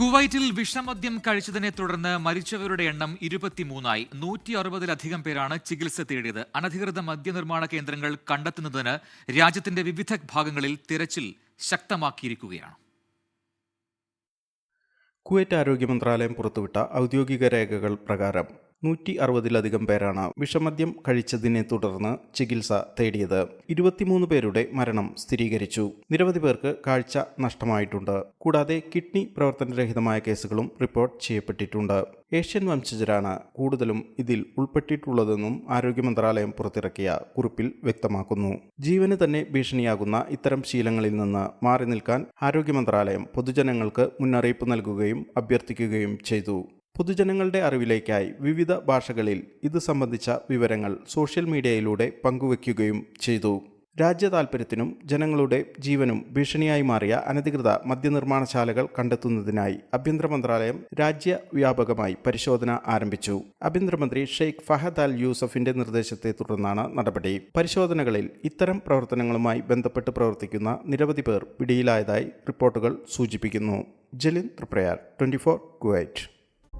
കുവൈറ്റിൽ വിഷമദ്യം കഴിച്ചതിനെ തുടർന്ന് മരിച്ചവരുടെ എണ്ണം ഇരുപത്തിമൂന്നായി. നൂറ്റി അറുപതിലധികം പേരാണ് ചികിത്സ തേടിയത്. അനധികൃത മദ്യനിർമ്മാണ കേന്ദ്രങ്ങൾ കണ്ടെത്തുന്നതിന് രാജ്യത്തിന്റെ വിവിധ ഭാഗങ്ങളിൽ തിരച്ചിൽ ശക്തമാക്കിയിരിക്കുകയാണ്. കുവൈറ്റ് ആരോഗ്യ മന്ത്രാലയം പുറത്തുവിട്ട ഔദ്യോഗിക രേഖകൾ പ്രകാരം നൂറ്റി അറുപതിലധികം പേരാണ് വിഷമദ്യം കഴിച്ചതിനെ തുടർന്ന് ചികിത്സ തേടിയത്. ഇരുപത്തിമൂന്ന് പേരുടെ മരണം സ്ഥിരീകരിച്ചു. നിരവധി പേർക്ക് കാഴ്ച നഷ്ടമായിട്ടുണ്ട്. കൂടാതെ കിഡ്നി പ്രവർത്തനരഹിതമായ കേസുകളും റിപ്പോർട്ട് ചെയ്യപ്പെട്ടിട്ടുണ്ട്. ഏഷ്യൻ വംശജരാണ് കൂടുതലും ഇതിൽ ഉൾപ്പെട്ടിട്ടുള്ളതെന്നും ആരോഗ്യ മന്ത്രാലയം പുറത്തിറക്കിയ കുറിപ്പിൽ വ്യക്തമാക്കുന്നു. ജീവന് തന്നെ ഭീഷണിയാകുന്ന ഇത്തരം ശീലങ്ങളിൽ നിന്ന് മാറി നിൽക്കാൻ ആരോഗ്യ മന്ത്രാലയം പൊതുജനങ്ങൾക്ക് മുന്നറിയിപ്പ് നൽകുകയും അഭ്യർത്ഥിക്കുകയും ചെയ്തു. പൊതുജനങ്ങളുടെ അറിവിലേക്കായി വിവിധ ഭാഷകളിൽ ഇത് സംബന്ധിച്ച വിവരങ്ങൾ സോഷ്യൽ മീഡിയയിലൂടെ പങ്കുവയ്ക്കുകയും ചെയ്തു. രാജ്യ താൽപ്പര്യത്തിനും ജനങ്ങളുടെ ജീവനും ഭീഷണിയായി മാറിയ അനധികൃത മദ്യനിർമ്മാണശാലകൾ കണ്ടെത്തുന്നതിനായി ആഭ്യന്തര മന്ത്രാലയം രാജ്യവ്യാപകമായി പരിശോധന ആരംഭിച്ചു. ആഭ്യന്തരമന്ത്രി ഷെയ്ഖ് ഫഹദ് അൽ യൂസഫിന്റെ നിർദ്ദേശത്തെ തുടർന്നാണ് നടപടി. പരിശോധനകളിൽ ഇത്തരം പ്രവർത്തനങ്ങളുമായി ബന്ധപ്പെട്ട് പ്രവർത്തിക്കുന്ന നിരവധി പേർ പിടിയിലായതായി റിപ്പോർട്ടുകൾ സൂചിപ്പിക്കുന്നു. Jalin Triprayar twenty four Kuwait.